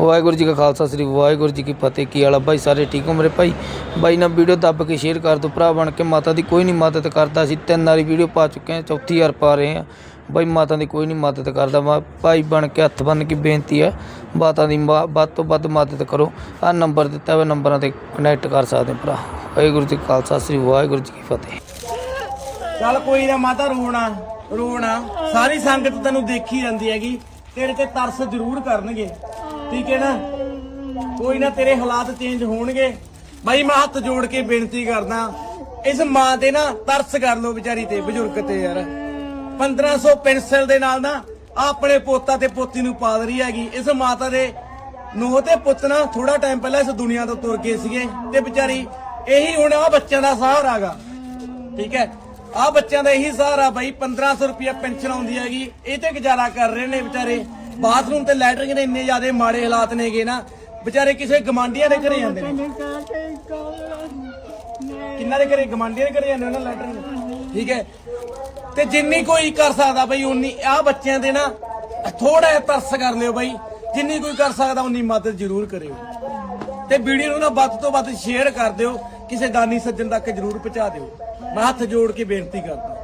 ਵਾਹਿਗੁਰੂ ਜੀ ਕਾ ਖਾਲਸਾ, ਸ੍ਰੀ ਵਾਹਿਗੁਰੂ ਜੀ ਕੀ ਫਤਿਹ। ਕੀ ਵਾਲਾ ਭਾਈ ਸਾਰੇ ਠੀਕ ਹੋ ਮੇਰੇ ਭਾਈ? ਬਾਈ ਨਾਲ ਵੀਡੀਓ ਦੱਬ ਕੇ ਸ਼ੇਅਰ ਕਰ ਦਿਓ। ਭਰਾ ਬਣ ਕੇ ਮਾਤਾ ਦੀ ਕੋਈ ਨਹੀਂ ਮਦਦ ਕਰਦਾ। ਅਸੀਂ ਤਿੰਨ ਵਾਰੀ ਵੀਡੀਓ ਪਾ ਚੁੱਕੇ ਹਾਂ, ਚੌਥੀ ਵਾਰ ਪਾ ਰਹੇ ਹਾਂ। ਬਾਈ, ਮਾਤਾ ਦੀ ਕੋਈ ਨਹੀਂ ਮਦਦ ਕਰਦਾ। ਭਾਈ ਬਣ ਕੇ ਹੱਥ ਬੰਨ ਕੇ ਬੇਨਤੀ ਹੈ, ਮਾਤਾ ਦੀ ਵੱਧ ਤੋਂ ਵੱਧ ਮਦਦ ਕਰੋ। ਆ ਨੰਬਰ ਦਿੱਤਾ ਹੋਇਆ, ਨੰਬਰਾਂ ਤੇ ਕਨੈਕਟ ਕਰ ਸਕਦੇ ਭਰਾ। ਵਾਹਿਗੁਰੂ ਜੀ ਖਾਲਸਾ, ਸ੍ਰੀ ਵਾਹਿਗੁਰੂ ਜੀ ਕੀ ਫਤਿਹ। ਚੱਲ ਕੋਈ ਨਾ ਮਾਤਾ, ਰੋਣਾ ਰੋਣਾ। ਸਾਰੀ ਸੰਗਤ ਤੈਨੂੰ ਦੇਖੀ ਜਾਂਦੀ ਹੈਗੀ। ਤੇਰੇ ਤੇ ਤਰਸ ਜ਼ਰੂਰ ਕਰਨਗੇ। ਠੀਕ ਹੈ ਨਾ? ਕੋਈ ਨਾ ਤੇਰੇ ਹਾਲਾਤ ਚੇਂਜ ਹੋਣਗੇ। ਬਾਈ, ਮੈਂ ਹੱਥ ਜੋੜ ਕੇ ਬੇਨਤੀ ਕਰਦਾ, ਇਸ ਮਾਂ ਤੇ ਨਾ ਤਰਸ ਕਰ ਲੋ ਵਿਚਾਰੀ ਤੇ, ਬਜ਼ੁਰਗ ਤੇ ਯਾਰ। 1500 ਪੈਨਸਲ ਦੇ ਨਾਲ ਨਾ ਆਪਣੇ ਪੋਤਾ ਤੇ ਪੋਤੀ ਨੂੰ ਪਾਲ ਰਹੀ ਹੈਗੀ। ਇਸ ਮਾਤਾ ਦੇ ਨੂੰਹ ਤੇ ਪੁੱਤ ਨਾ ਥੋੜਾ ਟਾਈਮ ਪਹਿਲਾਂ ਇਸ ਦੁਨੀਆ ਤੋਂ ਤੁਰ ਗਏ ਸੀਗੇ ਤੇ ਵਿਚਾਰੀ ਇਹੀ ਹੁਣ ਆ ਬੱਚਿਆਂ ਦਾ ਸਹਾਰਾ ਹੈਗਾ। ਠੀਕ ਹੈ? ਆ ਬੱਚਿਆਂ ਦਾ ਇਹੀ ਸਹਾਰਾ ਬਾਈ 1500 ਰੁਪਿਆ ਪੈਨਸ਼ਨ ਆਉਂਦੀ ਹੈਗੀ। ਇਹ ਤੇ ਗੁਜ਼ਾਰਾ ਕਰ ਰਹੇ ਨੇ ਵਿਚਾਰੇ। ਬਾਥਰੂਮ ਤੇ ਲੈਟਰਿੰਗ ਦੇ ਇੰਨੇ ਜ਼ਿਆਦੇ ਮਾੜੇ ਹਾਲਾਤ ਨੇਗੇ ਨਾ, ਵਿਚਾਰੇ ਕਿਸੇ ਗਮਾਂਡੀਆਂ ਦੇ ਘਰੇ ਜਾਂਦੇ ਨੇ। ਕਿੰਨਾ ਦੇ ਘਰੇ? ਗਮਾਂਡੀਆਂ ਦੇ ਘਰੇ ਜਾਂਦੇ ਉਹਨਾਂ ਲੈਟਰਿੰਗ? ਠੀਕ ਹੈ। ਤੇ ਜਿੰਨੀ ਕੋਈ ਕਰ ਸਕਦਾ ਬਈ, ਉਨੀ ਆ ਬੱਚਿਆਂ ਦੇ ਨਾ ਥੋੜਾ ਜਿਹਾ ਤਰਸ ਕਰ ਲਿਓ ਬਾਈ, ਜਿੰਨੀ ਕੋਈ ਕਰ ਸਕਦਾ ਉਨੀ ਮਦਦ ਜ਼ਰੂਰ ਕਰਿਓ। ਤੇ ਵੀਡੀਓ ਨੂੰ ਨਾ ਵੱਧ ਤੋਂ ਵੱਧ ਸ਼ੇਅਰ ਕਰ ਦਿਓ, ਕਿਸੇ ਦਾਨੀ ਸੱਜਣ ਤੱਕ ਜ਼ਰੂਰ ਪਹੁੰਚਾ ਦਿਓ। ਮੈਂ ਹੱਥ ਜੋੜ ਕੇ ਬੇਨਤੀ ਕਰਦਾ।